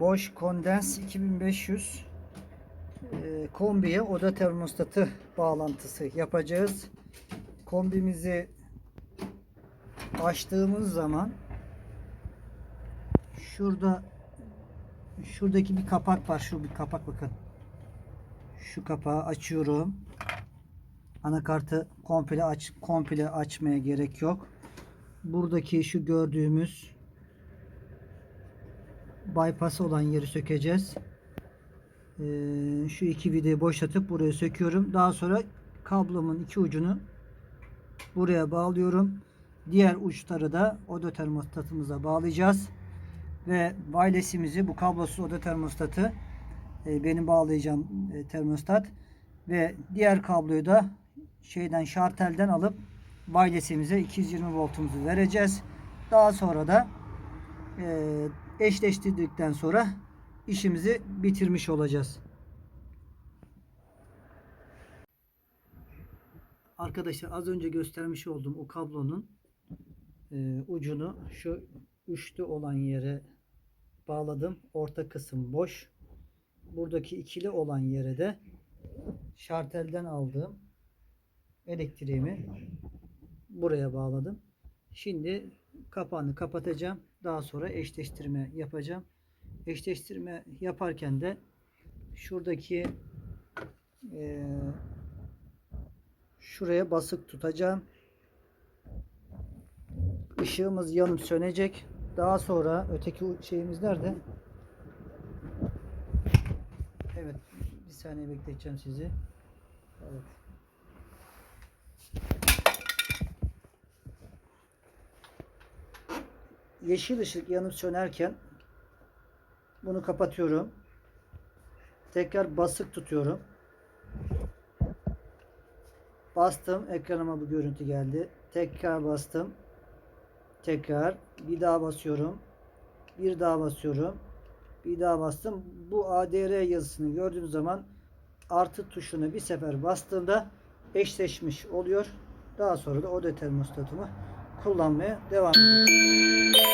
Bosch Condens 2500 e, kombiye oda termostatı bağlantısı yapacağız. Kombimizi açtığımız zaman şurada şuradaki bir kapak var. Şu bir kapak bakın. Şu kapağı açıyorum. Anakartı komple aç komple açmaya gerek yok. Buradaki şu gördüğümüz bypass olan yeri sökeceğiz. Ee, şu iki vidayı boşaltıp buraya söküyorum. Daha sonra kablomun iki ucunu buraya bağlıyorum. Diğer uçları da oda termostatımıza bağlayacağız. Ve wireless'imizi bu kablosuz oda termostatı e, benim bağlayacağım e, termostat ve diğer kabloyu da şeyden şartelden alıp wireless'imize 220 voltumuzu vereceğiz. Daha sonra da e, eşleştirdikten sonra işimizi bitirmiş olacağız. Arkadaşlar az önce göstermiş olduğum o kablonun e, ucunu şu üçlü olan yere bağladım. Orta kısım boş. Buradaki ikili olan yere de şartelden aldığım elektriğimi buraya bağladım. Şimdi kapağını kapatacağım. Daha sonra eşleştirme yapacağım. Eşleştirme yaparken de şuradaki eee, şuraya basık tutacağım. Işığımız yanıp sönecek. Daha sonra öteki şeyimiz nerede? Evet. Bir saniye bekleteceğim sizi. Evet. Yeşil ışık yanıp sönerken bunu kapatıyorum. Tekrar basık tutuyorum. Bastım. Ekranıma bu görüntü geldi. Tekrar bastım. Tekrar bir daha basıyorum. Bir daha basıyorum. Bir daha bastım. Bu ADR yazısını gördüğünüz zaman artı tuşunu bir sefer bastığımda eşleşmiş oluyor. Daha sonra da oda termostatımı kullanmaya devam ediyorum.